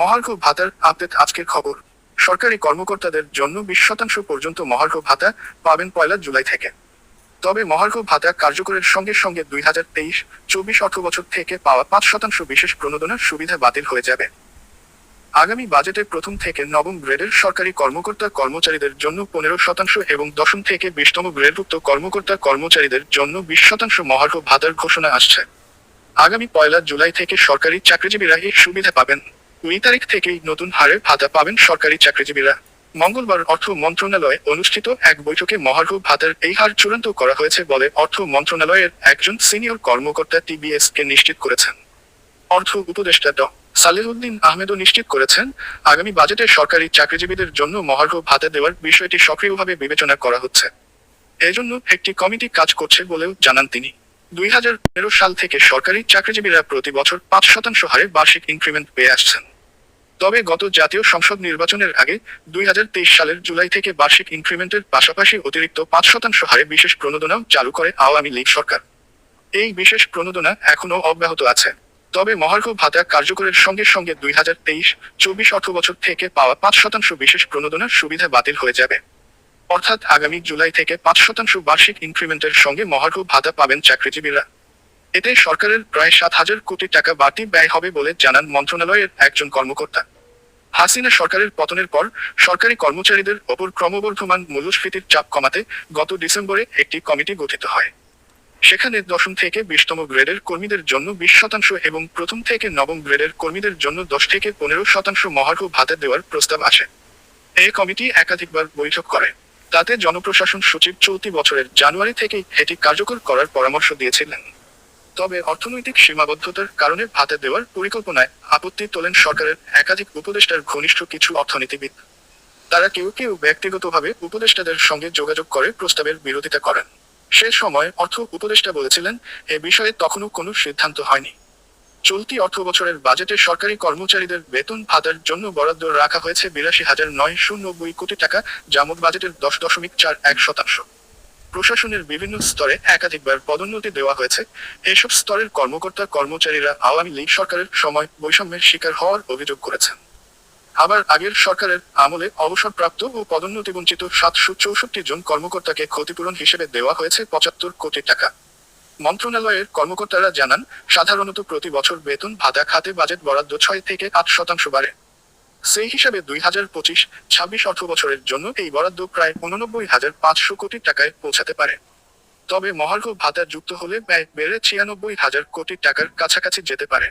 মহার্ঘ ভাতার আপডেট আজকের খবর। সরকারি কর্মকর্তাদের জন্য বিশ শতাংশ পর্যন্ত মহার্ঘ ভাতা পাবেন পয়লা জুলাই থেকে। তবে মহার্ঘ ভাতা কার্যকরের সঙ্গে সঙ্গে দুই হাজার তেইশ, চব্বিশ অর্থ বছর থেকে পাওয়া পাঁচ শতাংশ বিশেষ প্রণোদনার সুবিধা বাতিল হয়ে যাবে। আগামী বাজেটে প্রথম থেকে নবম গ্রেডের সরকারি কর্মকর্তা কর্মচারীদের জন্য পনেরো শতাংশ এবং দশম থেকে বিশতম গ্রেডভুক্ত কর্মকর্তা কর্মচারীদের জন্য বিশ শতাংশ মহার্ঘ ভাতার ঘোষণা আসছে। আগামী পয়লা জুলাই থেকে সরকারি চাকরিজীবীরা এই সুবিধা পাবেন। দুই তারিখ থেকেই নতুন হারে ভাতা পাবেন সরকারি চাকরিজীবীরা। মঙ্গলবার অর্থ মন্ত্রণালয়ে অনুষ্ঠিত এক বৈঠকে মহার্ঘ ভাতার এই হার চূড়ান্ত করা হয়েছে বলে অর্থ মন্ত্রণালয়ের একজন সিনিয়র কর্মকর্তা টিবিএস কে নিশ্চিত করেছেন। অর্থ উপদেষ্টা ড. সালেহুদ্দিন আহমেদও নিশ্চিত করেছেন, আগামী বাজেটে সরকারি চাকরিজীবীদের জন্য মহার্ঘ ভাতা দেওয়ার বিষয়টি সক্রিয়ভাবে বিবেচনা করা হচ্ছে। এজন্য একটি কমিটি কাজ করছে বলেও জানান তিনি। দুই হাজার পনেরো সাল থেকে সরকারি চাকরিজীবীরা প্রতি বছর পাঁচ শতাংশ হারে বার্ষিক ইনক্রিমেন্ট পেয়ে আসছেন। তবে গত জাতীয় সংসদ নির্বাচনের আগে দুই হাজার তেইশ সালের জুলাই থেকে বার্ষিক ইনক্রিমেন্টের পাশাপাশি অতিরিক্ত পাঁচ শতাংশ হারে বিশেষ প্রণোদনাও চালু করে আওয়ামী লীগ সরকার। এই বিশেষ প্রণোদনা এখনও অব্যাহত আছে। তবে মহার্ঘ ভাতা কার্যকরের সঙ্গে সঙ্গে দুই হাজার তেইশ চব্বিশ অর্থ বছর থেকে পাওয়া পাঁচ শতাংশ বিশেষ প্রণোদনার সুবিধা বাতিল হয়ে যাবে। অর্থাৎ আগামী জুলাই থেকে পাঁচ শতাংশ বার্ষিক ইনক্রিমেন্টের সঙ্গে মহার্ঘ ভাতা পাবেন চাকরিজীবীরা। এতে সরকারের প্রায় সাত হাজার কোটি টাকা বাড়তি ব্যয় হবে বলে জানান মন্ত্রণালয়ের একজন কর্মকর্তা। হাসিনা সরকারের পতনের পর সরকারি কর্মচারীদের ওপর ক্রমবর্ধমান মূল্যস্ফীতির চাপ কমাতে গত ডিসেম্বরে একটি কমিটি গঠিত হয়। সেখানে দশম থেকে বিশতম গ্রেডের কর্মীদের জন্য বিশ শতাংশ এবং প্রথম থেকে নবম গ্রেডের কর্মীদের জন্য দশ থেকে পনেরো শতাংশ মহার্ঘ ভাতা দেওয়ার প্রস্তাব আসে এই কমিটি একাধিকবার বৈঠক করে। তাতে জনপ্রশাসন সচিব চলতি বছরের জানুয়ারি থেকেই এটি কার্যকর করার পরামর্শ দিয়েছিলেন। তবে অর্থনৈতিক সীমাবদ্ধতার কারণে ভাতা দেওয়ার পরিকল্পনায় আপত্তি তোলেন সরকারের একাধিক উপদেষ্টার ঘনিষ্ঠ কিছু অর্থনীতিবিদ। তারা কেউ কেউ ব্যক্তিগতভাবে উপদেষ্টাদের সঙ্গে যোগাযোগ করে প্রস্তাবের বিরোধিতা করেন। সে সময় অর্থ উপদেষ্টা বলেছিলেন, এ বিষয়ে তখনও কোনো সিদ্ধান্ত হয়নি। চলতি অর্থ বছরের বাজেটে সরকারি কর্মচারীদের বেতন ভাতার জন্য বরাদ্দ রাখা হয়েছে বিরাশি হাজার নয়শো নব্বই কোটি টাকা, যা মোট বাজেটের দশ দশমিক চার এক শতাংশ। প্রশাসনের বিভিন্ন স্তরে একাধিকবার পদোন্নতি দেওয়া হয়েছে। এসব স্তরের কর্মকর্তা, কর্মচারীরা আওয়ামী লীগ সরকারের সময় বৈষম্যের শিকার হওয়ার অভিযোগ করেছেন। আবার আগের সরকারের আমলে অবসরপ্রাপ্ত ও পদোন্নতি বঞ্চিত সাতশো চৌষট্টি জন কর্মকর্তাকে ক্ষতিপূরণ হিসেবে দেওয়া হয়েছে পঁচাত্তর কোটি টাকা। মন্ত্রণালয়ের কর্মকর্তারা জানান, সাধারণত প্রতি বছর বেতন ভাতা খাতে বাজেট বরাদ্দ ছয় থেকে আট শতাংশ বাড়ে। সেই হিসাবে দুই হাজার পঁচিশ, ছাব্বিশ অর্থ বছরের জন্য এই বরাদ্দ প্রায় উননব্বই হাজার পাঁচশো কোটি টাকায় পৌঁছাতে পারে। তবে মহার্ঘ ভাতা যুক্ত হলে ব্যয় বেড়ে ছিয়ানব্বই হাজার কোটি টাকার কাছাকাছি যেতে পারে।